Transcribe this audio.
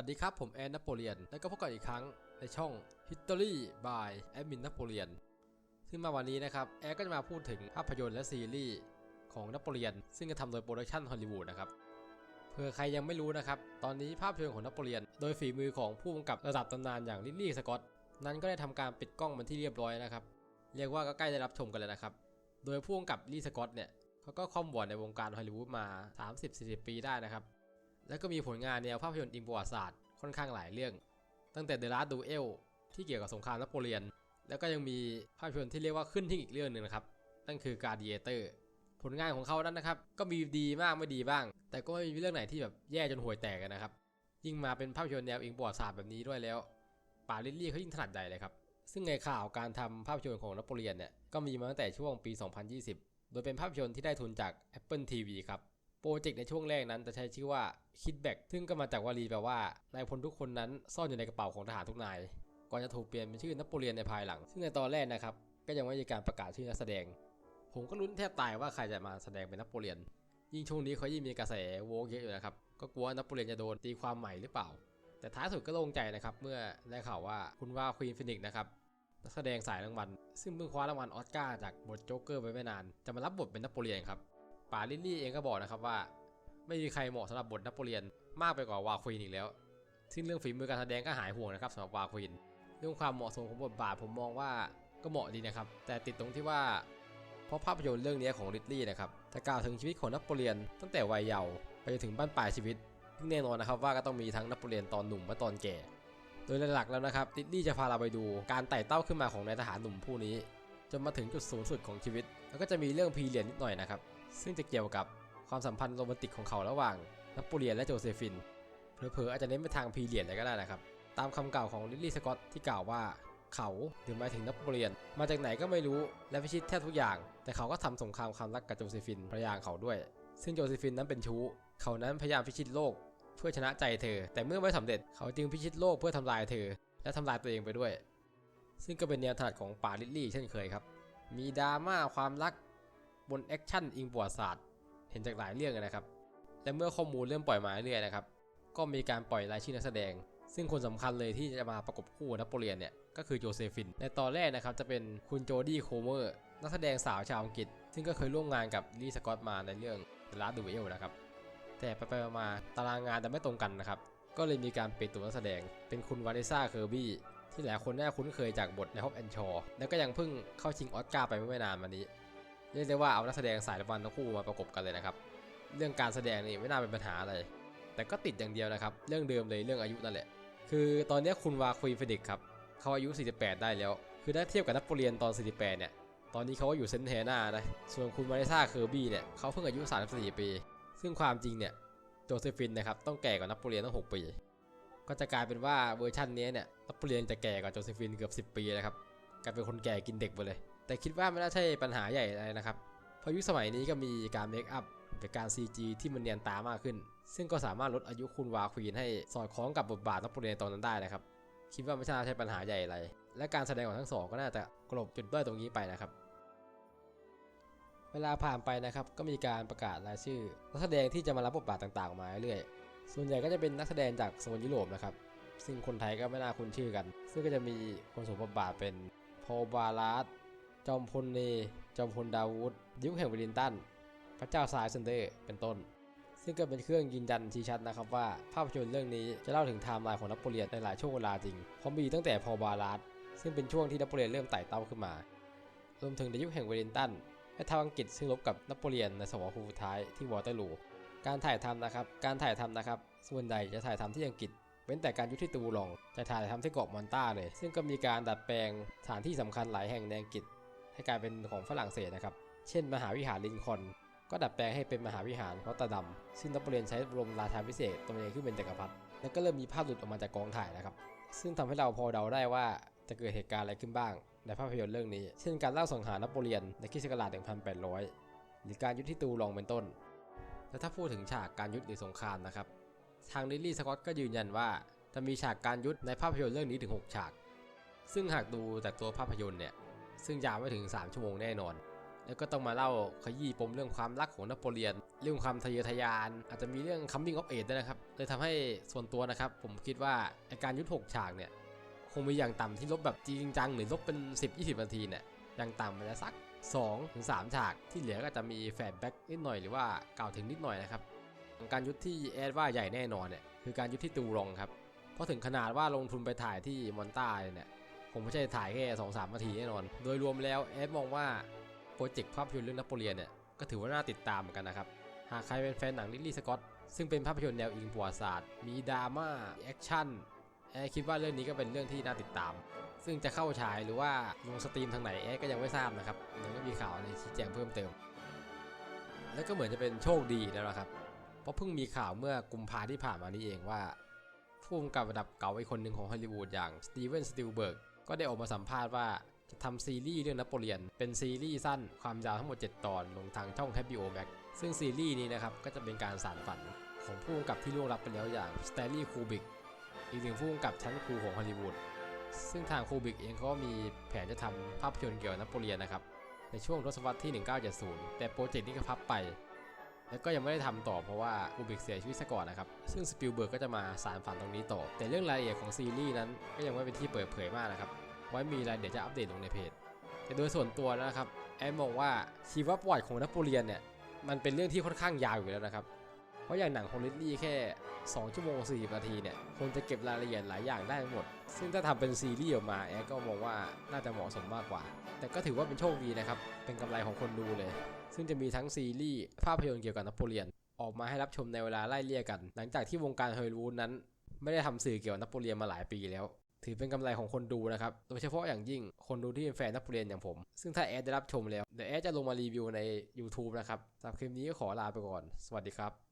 วัสดีครับ ผมแอนนโปเลียน และก็พบกันอีกครั้งในช่อง History by แอดมินนโปเลียนซึ่งมาวันนี้นะครับ แอดก็จะมาพูดถึงภาพยนตร์และซีรีส์ของนโปเลียน ซึ่งกระทำโดยโปรดักชั่นฮอลลีวูดนะครับเผื่อใครยังไม่รู้นะครับ ตอนนี้ภาพยนตร์ของนโปเลียน โดยฝีมือของผู้กำกับระดับตำนานอย่างลิลลี่สกอตนั้นก็ได้ทำการปิดกล้องมันที่เรียบร้อยนะครับเรียกว่าก็ใกล้ได้รับชมกันแล้วนะครับโดยผู้กำกับลิลลี่สกอตเนี่ยเขาก็ค่อมบอดในวงการฮอลลีวูดมา 30-40 ปีได้นะครับ แล้วก็มีผลงานแนวภาพยนตร์อิงประวัติศาสตร์ค่อนข้างหลายเรื่อง ตั้งแต่ The Last Duel ที่เกี่ยวกับสงครามนโปเลียน แล้วก็ยังมีภาพยนตร์ที่เรียกว่าขึ้นที่อีกเรื่องหนึ่งนะครับ นั่นคือ Gladiator ผลงานของเขานั้นนะครับ ก็มีดีมากไม่ดีบ้าง แต่ก็ไม่มีเรื่องไหนที่แบบแย่จนห่วยแตกกันนะครับ ยิ่งมาเป็นภาพยนตร์แนวอิงประวัติศาสตร์แบบนี้ด้วยแล้วปาลิลี่เขายิ่งถนัดใหญ่เลยครับ ซึ่งในข่าวการทำภาพยนตร์ของนโปเลียนเนี่ยก็มีมาตั้งแต่ช่วงปี 2020 โดยเป็นภาพยนตร์ที่ได้ทุนจาก Apple TV ครับ โปรเจกต์ในช่วงแรกนั้นจะใช้ชื่อว่า Kidback ซึ่งก็มาจากวลีแปลว่านายพลทุกคนนั้นซ่อนอยู่ในกระเป๋าของทหารทุกนาย ก่อนจะถูกเปลี่ยนเป็นชื่อนโปเลียนในภายหลัง ซึ่งในตอนแรกนะครับ ก็ยังไม่มีการประกาศชื่อนักแสดง ผมก็ลุ้นแทบตายว่าใครจะมาแสดงเป็นนโปเลียน ยิ่งช่วงนี้เขายิ่งมีกระแสโวกเยอะอยู่นะครับ ก็กลัวนโปเลียนจะโดนตีความใหม่หรือเปล่า แต่ท้ายสุดก็โล่งใจนะครับเมื่อได้ข่าวว่าคุณว่าควีนฟินิกนะครับนักแสดงสายรางวัลซึ่งเพิ่งคว้ารางวัลออสการ์จากบทโจ๊กเกอร์ไปไม่นาน จะมารับบทเป็นนโปเลียนครับ ป่าลิลลี่เองก็บอกนะครับว่า ไม่มีใครเหมาะสำหรับบทนโปเลียนมากไปกว่าวาควีนอีกแล้ว ซึ่งเรื่องฝีมือการแสดงก็หายห่วงนะครับสำหรับวาควีนเรื่องความเหมาะสมของบทบาทผมมองว่าก็เหมาะดีนะครับ แต่ติดตรงที่ว่าเพราะภาพยนตร์เรื่องนี้ของริดลี่นะครับจะกล่าวถึงชีวิตของนโปเลียน ตั้งแต่วัยเยาว์ไปจนถึงบ้านปลายชีวิตซึ่งแน่นอนนะครับว่าก็ต้องมีทั้งนโปเลียนตอนหนุ่มและตอนแก่ โดยหลักๆแล้วนะครับริดลี่จะพาเราไปดูการไต่เต้าขึ้นมาของนายทหารหนุ่มผู้นี้จนมาถึงจุดสูงสุดของชีวิต แล้วก็จะมีเรื่องพีเรียนนิดหน่อยนะครับ ซึ่งจะเกี่ยวกับความสัมพันธ์โรแมนติกของเขาระหว่างนโปเลียนและโจเซฟิน เผลอๆอาจจะเน้นไปทางพีเรียนเลยก็ได้นะครับ ตามคำกล่าวของลิลลี่สกอตที่กล่าวว่าเขาหรือหมายถึงนโปเลียน มาจากไหนก็ไม่รู้และพิชิตแทบทุกอย่าง แต่เขาก็ทำสงครามความรักกับโจเซฟินภรรยาเขาด้วย ซึ่งโจเซฟินนั้นเป็นชู้ เขานั้นพยายามพิชิตโลก เพื่อชนะใจเธอ แต่เมื่อไม่สำเร็จเขาจึงพิชิตโลกเพื่อทำลายเธอ และทำลายตัวเองไปด้วย ซึ่งก็เป็นแนวถนัดของป่าลิลลี่เช่นเคยครับ มีดราม่าความรัก บนแอคชั่นอิงประวัติศาสตร์ เห็นจากหลายเรื่องนะครับ และเมื่อข้อมูลเริ่มปล่อยมาเรื่อยๆนะครับ ก็มีการปล่อยรายชื่อนักแสดง ซึ่งคนสำคัญเลยที่จะมาประกบคู่นโปเลียนเนี่ย ก็คือโจเซฟิน ในตอนแรกนะครับจะเป็นคุณโจดี้โคเมอร์ นักแสดงสาวชาวอังกฤษ ซึ่งก็เคยร่วมงานกับลีสกอตมาในเรื่อง The Last Duel นะครับ แต่ไปๆมาๆตารางงานจะไม่ตรงกันนะครับ ก็เลยมีการเปลี่ยนตัวนักแสดง เป็นคุณวานิซ่าเคอร์บี้ที่หลายคนน่าคุ้นเคยจากบทในฮอปแอนชอร์แล้วก็ยังเพิ่งเข้าชิงออสการ์ไปไม่นานมานี้ เรียกได้ว่าเอานักแสดงสายรางวัลทั้งคู่มาประกบกันเลยนะครับ เรื่องการแสดงนี่ไม่น่าเป็นปัญหาอะไร แต่ก็ติดอย่างเดียวนะครับ เรื่องเดิมเลยเรื่องอายุนั่นแหละ คือตอนนี้คุณวาควีเฟดิกครับเขาอายุ 48 ได้แล้ว คือถ้าเทียบกับนโปเลียนตอน 48 เนี่ย ตอนนี้เขาก็อยู่เซนเทนานะ ส่วนคุณมาริซาเคอร์บี้เนี่ยเขาเพิ่งอายุ 34 ปี ซึ่งความจริงเนี่ยโจเซฟินนะครับต้องแก่กว่านโปเลียนตั้ง 6 ปี ก็จะกลายเป็นว่าเวอร์ชันนี้เนี่ยนโปเลียนจะแก่กว่าโจเซฟินเกือบ 10 ปีนะครับกลายเป็นคนแก่กินเด็กไปเลย แต่คิดว่าไม่น่าใช่ปัญหาใหญ่อะไรนะครับ เพราะยุคสมัยนี้ก็มีการเมคอัพเป็นการ CG ที่มันเนียนตามากขึ้น ซึ่งก็สามารถลดอายุคุณวาควีนให้สอดคล้องกับบทบาทนโปเลียนตอนนั้นได้นะครับ คิดว่าไม่ใช่าใช่ปัญหาใหญ่อะไร และการแสดงของทั้งสองก็น่าจะกลบจุดด้อยตรงนี้ไปนะครับ เวลาผ่านไปนะครับก็มีการประกาศรายชื่อนักแสดงที่จะมารับบทบาทต่างๆ มาเรื่อยๆ ส่วนใหญ่ก็จะเป็นนักแสดงจากโซนยุโรปนะครับ ซึ่งคนไทยก็ไม่น่าคุ้นชื่อกัน ซึ่งก็จะมีคนสวมบทบาทเป็นพอบาลัส จอมพลเน จอมพลดาวูดยุคแห่งเวลินตัน พระเจ้าซายเซนเดอร์เป็นต้น ซึ่งก็เป็นเครื่องยืนยันชี้ชัดนะครับว่าภาพยนตร์เรื่องนี้จะเล่าถึงไทม์ไลน์ของนโปเลียนในหลายช่วงเวลาจริงพราะมีตั้งแต่พอบาลัสซึ่งเป็นช่วงที่นโปเลียนเริ่มไต่เต้าขึ้นมา รวมถึงในยุคแห่งเวลินตันและทางอังกฤษซึ่งรบกับนโปเลียนในสงครามสุดท้ายที่วอเตอร์ลู การถ่ายทำนะครับ การถ่ายทำนะครับ ส่วนใหญ่จะถ่ายทำที่อังกฤษเว้นแต่การยุทธที่ตูลอง จะถ่ายทำที่เกาะมอนตาเลย ซึ่งก็มีการดัดแปลงสถานที่สำคัญหลายแห่งในอังกฤษ ให้กลายเป็นของฝรั่งเศสนะครับ เช่น มหาวิหารลินคอนก็ดัดแปลงให้เป็นมหาวิหารรอตเตอร์ดัมซึ่งนโปเลียนใช้บรมราชาพิเศษตัวเองขึ้นเป็นจักรพรรดิแล้วก็เริ่มมีภาพหลุดออกมาจากกองถ่ายนะครับ ซึ่งทำให้เราพอเดาได้ว่าจะเกิดเหตุการณ์อะไรขึ้นบ้าง ในภาพยนตร์เรื่องนี้ เช่นการเล่าสังหารนโปเลียนในคริสต์ศักราช1800 หรือการยุทธที่ตูลองเป็นต้น และถ้าพูดถึงฉากการยุทธหรือสงครามนะครับ ทางลิลลี่สกอตก็ยืนยันว่าจะมีฉากการยุทธในภาพยนตร์เรื่องนี้ถึง 6 ฉาก ซึ่งหากดูจากตัวภาพยนตร์เนี่ย ซึ่งยาวไม่ถึง 3 ชั่วโมงแน่นอน แล้วก็ต้องมาเล่าขยี้ปมเรื่องความรักของนโปเลียน เรื่องความทะเยอทะยาน อาจจะมีเรื่อง coming of age ด้วยนะครับเลยทำให้ส่วนตัวนะครับ ผมคิดว่าอ้การยุทธหกฉากเนี่ยคงมีอย่างต่ำที่ลบแบบจริงจังหรือลบเป็น 10-20 นาทีเนี่ยอย่างต่ำมันจะสัก2-3ถึง3ฉาก ที่เหลือก็จะมีแฟลแบ็กนิดหน่อยหรือว่ากล่าวถึงนิดหน่อยนะครับการยุทธที่แอดว่าใหญ่แน่นอนเนี่ยคือการยุทธที่ตูรองครับเพราะถึงขนาดว่าลงทุนไปถ่ายที่มอนตาเนี่ย งไม่ใช่ถ่ายแค่2องสามนาทีแน่นอน โดยรวมแล้วแอดมองว่าโปรเจกต์ภาพยนตร์เรื่องนโปเลียนเนี่ยก็ถือว่าน่าติดตามเหมือนกันนะครับ หากใครเป็นแฟนหนังลิลลี่สกอตซึ่งเป็นภาพยนตร์แนวอิงประวัติศาสตร์ มีดราม่าแอคชั่นแอดคิดว่าเรื่องนี้ก็เป็นเรื่องที่น่าติดตาม ซึ่งจะเข้าฉายหรือว่าลงสตรีมทางไหนแอดก็ยังไม่ทราบนะครับยังไม่มีข่าวอะไรชี้แจงเพิ่มเติม แล้วก็เหมือนจะเป็นโชคดีแล้วนะครับ เพราะเพิ่งมีข่าวเมื่อกุมภาที่ผ่านมานี้เองว่าผู้กำกับระดับเก่าอีกคนหนึ่งของฮอลลีวูดอย่างสตีเวนสติลเบิร์ก ก็ได้ออกมาสัมภาษณ์ว่าจะทำซีรีส์เรื่องนโปเลียน เป็นซีรีส์สั้นความยาวทั้งหมด 7 ตอนลงทางช่อง HBO Max ซึ่งซีรีส์นี้นะครับก็จะเป็นการสานฝันของผู้กำกับที่ล่วงลับไปแล้วอย่างส t ต n ลีย์คูบิกอีกหนึ่งผู้กำกับชั้นครูของฮอลลีวูดซึ่งทางคูบิกเองเขาก็มีแผนจะทำภาพยนตร์เกี่ยวกับนโปเลียนนะครับในช่วงทศวรรษที่ 1970 แต่โปรเจกต์นี้ก็พับไป แล้วก็ยังไม่ได้ทำต่อเพราะว่าอูบิกเสียชีวิตซะก่อนนะครับ ซึ่งสปิลเบิร์กก็จะมาสารฝันตรงนี้ต่อ แต่เรื่องรายละเอียดของซีรีส์นั้นก็ยังไม่เป็นที่เปิดเผยมากนะครับ ไว้มีรายละเอียดจะอัปเดตลงในเพจ แต่โดยส่วนตัวนะครับ แอมมองว่าชีวประวัติของนโปเลียนเนี่ย มันเป็นเรื่องที่ค่อนข้างยาวอยู่แล้วนะครับ เพราะอย่างหนังของลิลลี่แค่ 2 ชั่วโมง 40 นาทีเนี่ยคงจะเก็บรายละเอียดหลายอย่างได้หมด ซึ่งถ้าทำเป็นซีรีส์ออกมาแอดก็มองว่าน่าจะเหมาะสมมากกว่า แต่ก็ถือว่าเป็นโชคดีนะครับ เป็นกำไรของคนดูเลย ซึ่งจะมีทั้งซีรีส์ภาพยนตร์เกี่ยวกับนโปเลียน ออกมาให้รับชมในเวลาไล่เลี่ยกัน หลังจากที่วงการฮอลลีวูดนั้น ไม่ได้ทำสื่อเกี่ยวกับนโปเลียนมาหลายปีแล้วถือเป็นกำไรของคนดูนะครับ โดยเฉพาะอย่างยิ่งคนดูที่เป็นแฟนนโปเลียนอย่างผม ซึ่งถ้าแอดได้รับชมแล้ว เดี๋ยวแอดจะลงมารีวิวใน YouTube นะครับสำหรับคลิปนี้ก็ขอลาไปก่อน สวัสดีครับ